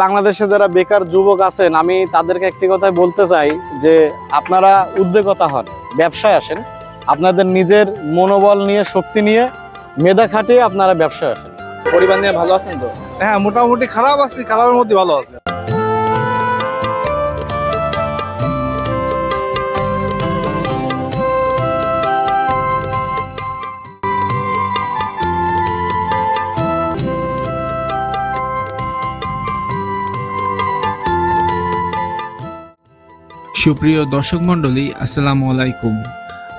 বাংলাদেশে যারা বেকার যুবক আছেন আমি তাদেরকে একটি কথাই বলতে চাই যে আপনারা উদ্যোগতা হন ব্যবসায় আসেন। আপনাদের নিজের মনোবল নিয়ে শক্তি নিয়ে মেধা খাটিয়ে আপনারা ব্যবসায় আসেন। পরিবার নিয়ে ভালো আছেন তো? হ্যাঁ মোটামুটি খারাপ আছি খারাপের মধ্যে ভালো আছে। সুপ্রিয় দর্শক মণ্ডলী, আসসালামু আলাইকুম।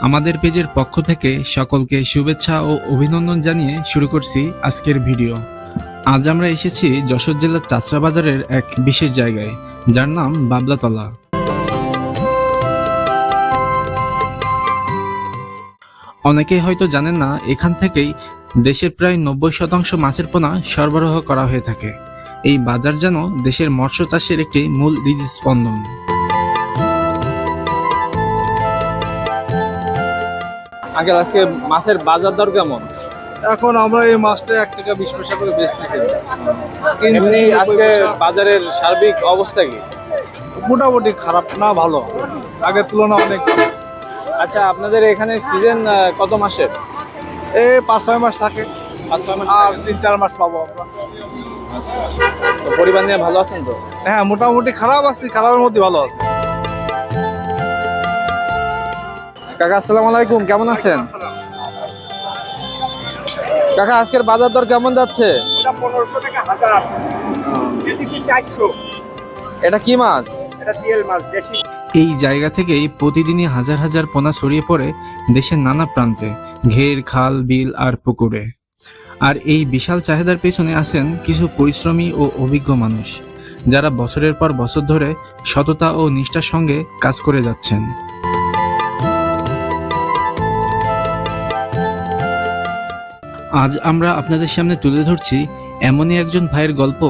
আমাদের পেজের পক্ষ থেকে সকলকে শুভেচ্ছা ও অভিনন্দন জানিয়ে শুরু করছি আজকের ভিডিও। আজ আমরা এসেছি যশোর জেলার চাচরা বাজারের এক বিশেষ জায়গায়, যার নাম বাবলাতলা। অনেকেই হয়তো জানেন না, এখান থেকেই দেশের প্রায় নব্বই শতাংশ মাছের পোনা সরবরাহ করা হয়ে থাকে। এই বাজার যেন দেশের মৎস্য চাষের একটি মূল হৃদস্পন্দন। আঙ্কেল আজকে মাছের বাজার দর কেমন? এখন আমরা এই মাছটা এক টাকা বিশ পয়সা করে বেচতেছি। এমনি আজকে বাজারের সার্বিক অবস্থা কি? মোটামুটি খারাপ না ভালো। আগের তুলনা অনেক আচ্ছা আপনাদের এখানে সিজন কত মাসের? এই পাঁচ ছয় মাস থাকে। পাঁচ ছয় মাস আর তিন চার মাস পাবো আমরা। আচ্ছা আচ্ছা। পরিবার নিয়ে ভালো আছেন তো? হ্যাঁ মোটামুটি খারাপ আছি খারাপের মধ্যে ভালো আছে। কাকা আসসালামু আলাইকুম কেমন আছেন? কাকা আজকের বাজার দর কেমন যাচ্ছে? এটা কি মাছ? এটা তেল মাছ দেশি। এই জায়গা থেকেই প্রতিদিনই হাজার হাজার পোনা ছড়িয়ে পড়ে দেশের নানা প্রান্তে ঘের খাল বিল আর পুকুরে। আর এই বিশাল চাহিদার পেছনে আছেন কিছু পরিশ্রমী ও অভিজ্ঞ মানুষ যারা বছরের পর বছর ধরে সততা ও নিষ্ঠার সঙ্গে কাজ করে যাচ্ছেন। আজ আমরা আপনাদের সামনে তুলে ধরছি এমনই একজন ভাইয়ের গল্প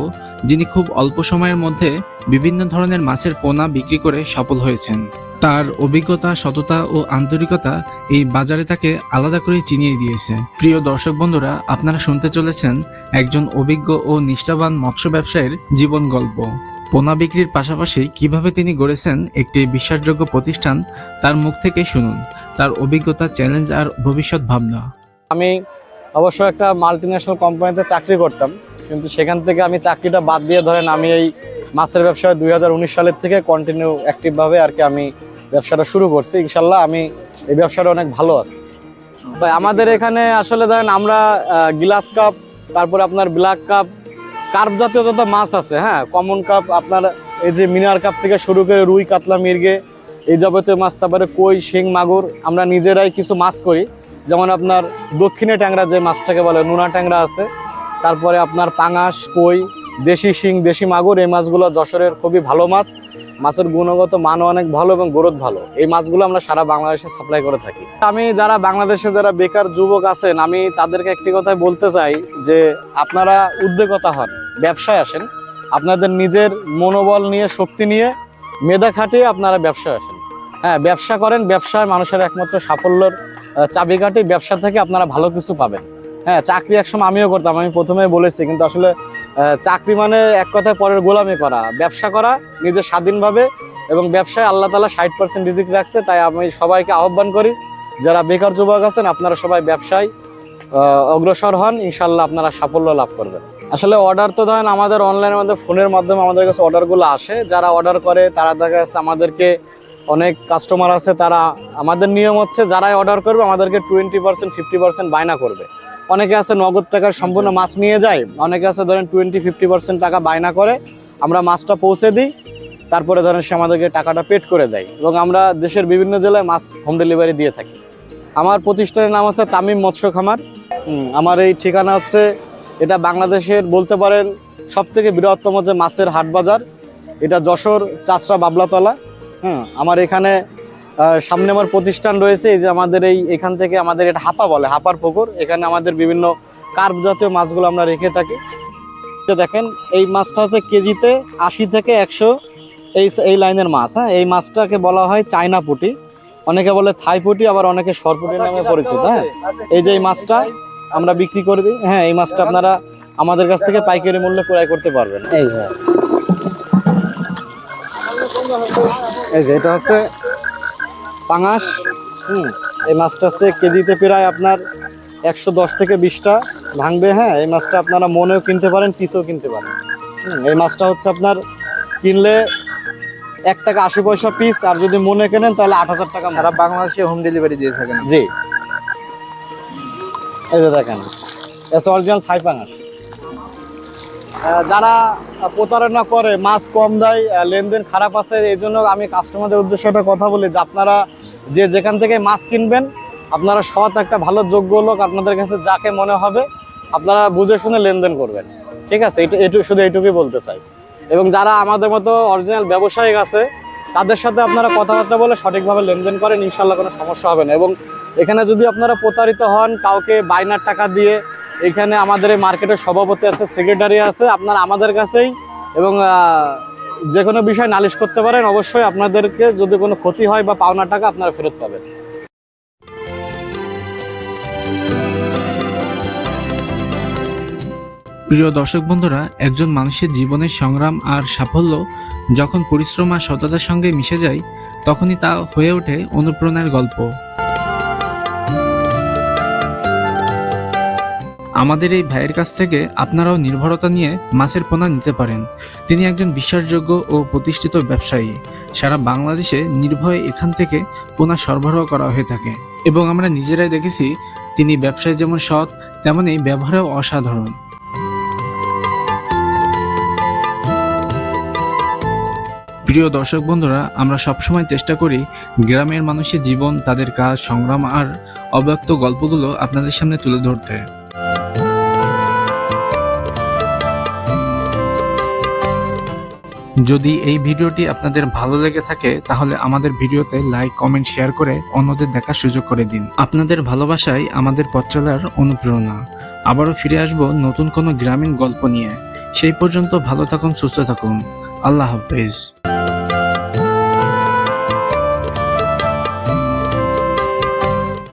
যিনি খুব অল্প সময়ের মধ্যে বিভিন্ন ধরনের মাছের পোনা বিক্রি করে সফল হয়েছেন। তার অভিজ্ঞতা, সততা ও আন্তরিকতা এই বাজারে তাকে আলাদা করে চিনিয়ে দিয়েছে। প্রিয় দর্শক বন্ধুরা, আপনারা শুনতে চলেছেন একজন অভিজ্ঞ ও নিষ্ঠাবান মৎস্য ব্যবসায়ীর জীবন গল্প। পোনা বিক্রির পাশাপাশি কীভাবে তিনি গড়েছেন একটি বিশ্বাসযোগ্য প্রতিষ্ঠান, তার মুখ থেকে শুনুন। তার অভিজ্ঞতা, চ্যালেঞ্জ আর ভবিষ্যৎ ভাবনা। আমি অবশ্য একটা মাল্টি ন্যাশনাল কোম্পানিতে চাকরি করতাম, কিন্তু সেখান থেকে আমি চাকরিটা বাদ দিয়ে ধরেন আমি এই মাছের ব্যবসায় দুই হাজার উনিশ সালের থেকে কন্টিনিউ অ্যাক্টিভভাবে আর কি আমি ব্যবসাটা শুরু করছি। ইনশাল্লাহ আমি এই ব্যবসাটা অনেক ভালো আছি। আমাদের এখানে আসলে ধরেন আমরা গ্লাস কাপ তারপরে আপনার ব্ল্যাক কাপ কার্প জাতীয় যত মাছ আছে হ্যাঁ কমন কাপ আপনার এই যে মিনার কাপ থেকে শুরু করে রুই, কাতলা, মির্গে, এই যাবতীয় মাছ, তারপরে কই, শিং, মাগুর, আমরা নিজেরাই কিছু মাছ করি। যেমন আপনার দক্ষিণে ট্যাংরা যে মাছটাকে বলে, নোনা ট্যাংরা আছে, তারপরে আপনার পাঙাশ, কই, দেশি শিং, দেশি মাগুর, এই মাছগুলো যশোরের খুবই ভালো মাছ। মাছের গুণগত মানও অনেক ভালো এবং গ্রোথ ভালো। এই মাছগুলো আমরা সারা বাংলাদেশে সাপ্লাই করে থাকি। আমি যারা বাংলাদেশে যারা বেকার যুবক আছেন, আমি তাদেরকে একটি কথাই বলতে চাই যে, আপনারা উদ্যোগতা হন, ব্যবসায় আসেন। আপনাদের নিজের মনোবল নিয়ে, শক্তি নিয়ে, মেধা খাটিয়ে আপনারা ব্যবসায় আসেন। হ্যাঁ ব্যবসা করেন, ব্যবসায় মানুষের একমাত্র সাফল্যর চাবিকাঠি। ব্যবসা থেকে আপনারা ভালো কিছু পাবেন। হ্যাঁ চাকরি একসময় আমিও করতাম, আমি প্রথমে বলেছি, কিন্তু আসলে চাকরি মানে এক কথায় পরের গোলামি করা। ব্যবসা করা, নিজের স্বাধীনভাবে, এবং ব্যবসায় আল্লাহ তালা ষাট পার্সেন্ট রিজিক রাখছে, তাই আমি সবাইকে আহ্বান করি, যারা বেকার যুবক আছেন, আপনারা সবাই ব্যবসায় অগ্রসর হন ইনশাল্লাহ আপনারা সাফল্য লাভ করবেন। আসলে অর্ডার তো ধরেন আমাদের অনলাইনের মধ্যে ফোনের মাধ্যমে আমাদের কাছে অর্ডারগুলো আসে। যারা অর্ডার করে, তারা দেখা আমাদেরকে অনেক কাস্টমার আছে তারা আমাদের নিয়ম হচ্ছে যারাই অর্ডার করবে আমাদেরকে টোয়েন্টি পার্সেন্ট ফিফটি পার্সেন্ট বায়না করবে। অনেকে আছে নগদ টাকার সম্পূর্ণ মাছ নিয়ে যায় অনেকে আছে ধরেন টোয়েন্টি ফিফটি পার্সেন্ট টাকা বায়না করে আমরা মাছটা পৌঁছে দিই তারপরে ধরেন সে আমাদেরকে টাকাটা পেড করে দেয় এবং আমরা দেশের বিভিন্ন জেলায় মাছ হোম ডেলিভারি দিয়ে থাকি। আমার প্রতিষ্ঠানের নাম আছে তামিম মৎস্য খামার। আমার এই ঠিকানা হচ্ছে এটা বাংলাদেশের বলতে পারেন সব থেকে বৃহত্তম যে মাছের হাট বাজার এটা যশোর চাষরা বাবলাতলা। হুম আমার এখানে সামনে আমার প্রতিষ্ঠান রয়েছে এই যে আমাদের এই এখান থেকে আমাদের এটা হাপা বলে হাপার পুকুর। এখানে আমাদের বিভিন্ন কার্প জাতীয় মাছগুলো আমরা রেখে থাকি। তো দেখেন এই মাছটা হচ্ছে কেজিতে আশি থেকে একশো এই এই লাইনের মাছ হ্যাঁ? এই মাছটাকে বলা হয় চায়না পুটি। অনেকে বলে থাই পুটি আবার অনেকে সরপুটি নামে পরিচিত হ্যাঁ? এই যে এই মাছটা আমরা বিক্রি করে দিই হ্যাঁ? এই মাছটা আপনারা আমাদের কাছ থেকে পাইকারি মূল্যে ক্রয় করতে পারবেন। এই হ্যাঁ এই যে এটা হচ্ছে পাঙাশ হুম এই মাছটা হচ্ছে কেজিতে প্রায় আপনার একশো দশ থেকে বিশটা ভাঙবে হ্যাঁ এই মাছটা আপনারা মনেও কিনতে পারেন পিসেও কিনতে পারেন। হুম, এই মাছটা হচ্ছে আপনার কিনলে এক টাকা আশি পয়সা পিস আর যদি মনে কেনেন তাহলে আট হাজার টাকা সারা বাংলাদেশে হোম ডেলিভারি দিয়ে থাকেন। জি। এই দেখেন এস অরিজিনাল থাই পাঙাশ। যারা প্রতারণা করে, মাছ কম দেয় লেনদেন খারাপ আছে, এই জন্য আমি কাস্টমারদের উদ্দেশ্যে একটা কথা বলি যে আপনারা যে যেখান থেকে মাছ কিনবেন, আপনারা সৎ একটা, ভালো, যোগ্য লোক আপনাদের কাছে যাকে মনে হবে, আপনারা বুঝে শুনে লেনদেন করবেন। ঠিক আছে? এটা শুধু এইটুকুই বলতে চাই। এবং যারা আমাদের মতো অরিজিনাল ব্যবসায়িক আছে তাদের সাথে আপনারা কথাবার্তা বলে সঠিকভাবে লেনদেন করেন, ইনশাল্লাহ কোনো সমস্যা হবে না। এবং এখানে যদি আপনারা প্রতারিত হন, কাউকে বাইনার টাকা দিয়ে, এখানে আমাদের এই মার্কেটের সভাপতি আছে সেক্রেটারি আছে, আপনারা আমাদের কাছেই এবং যে কোনো বিষয় নালিশ করতে পারেন, অবশ্যই আপনাদেরকে যদি কোনো ক্ষতি হয় বা পাওনা টাকা আপনারা ফেরত পাবেন। প্রিয় দর্শক বন্ধুরা, একজন মানুষের জীবনের সংগ্রাম আর সাফল্য যখন পরিশ্রম আর সততার সঙ্গে মিশে যায়, তখনই তা হয়ে ওঠে অনুপ্রেরণার গল্প। আমাদের এই ভাইয়ের কাছ থেকে আপনারাও নির্ভরতা নিয়ে মাছের পোনা নিতে পারেন। তিনি একজন বিশ্বাসযোগ্য ও প্রতিষ্ঠিত ব্যবসায়ী। সারা বাংলাদেশে নির্ভয়ে এখান থেকে পোনা সরবরাহ করা হয়ে থাকে এবং আমরা নিজেরাই দেখেছি, তিনি ব্যবসায় যেমন সৎ তেমনই ব্যবহারেও অসাধারণ। প্রিয় দর্শক বন্ধুরা, আমরা সবসময় চেষ্টা করি গ্রামের মানুষের জীবন, তাদের কাজ, সংগ্রাম আর অব্যক্ত গল্পগুলো আপনাদের সামনে তুলে ধরতে। যদি এই ভিডিওটি আপনাদের ভালো লেগে থাকে, তাহলে আমাদের ভিডিওতে লাইক, কমেন্ট, শেয়ার করে অন্যদের দেখার সুযোগ করে দিন। আপনাদের ভালোবাসাই আমাদের পথ চলার অনুপ্রেরণা। আবারও ফিরে আসব নতুন কোনো গ্রামীণ গল্প নিয়ে। সেই পর্যন্ত ভালো থাকুন, সুস্থ থাকুন। আল্লাহ হাফেজ।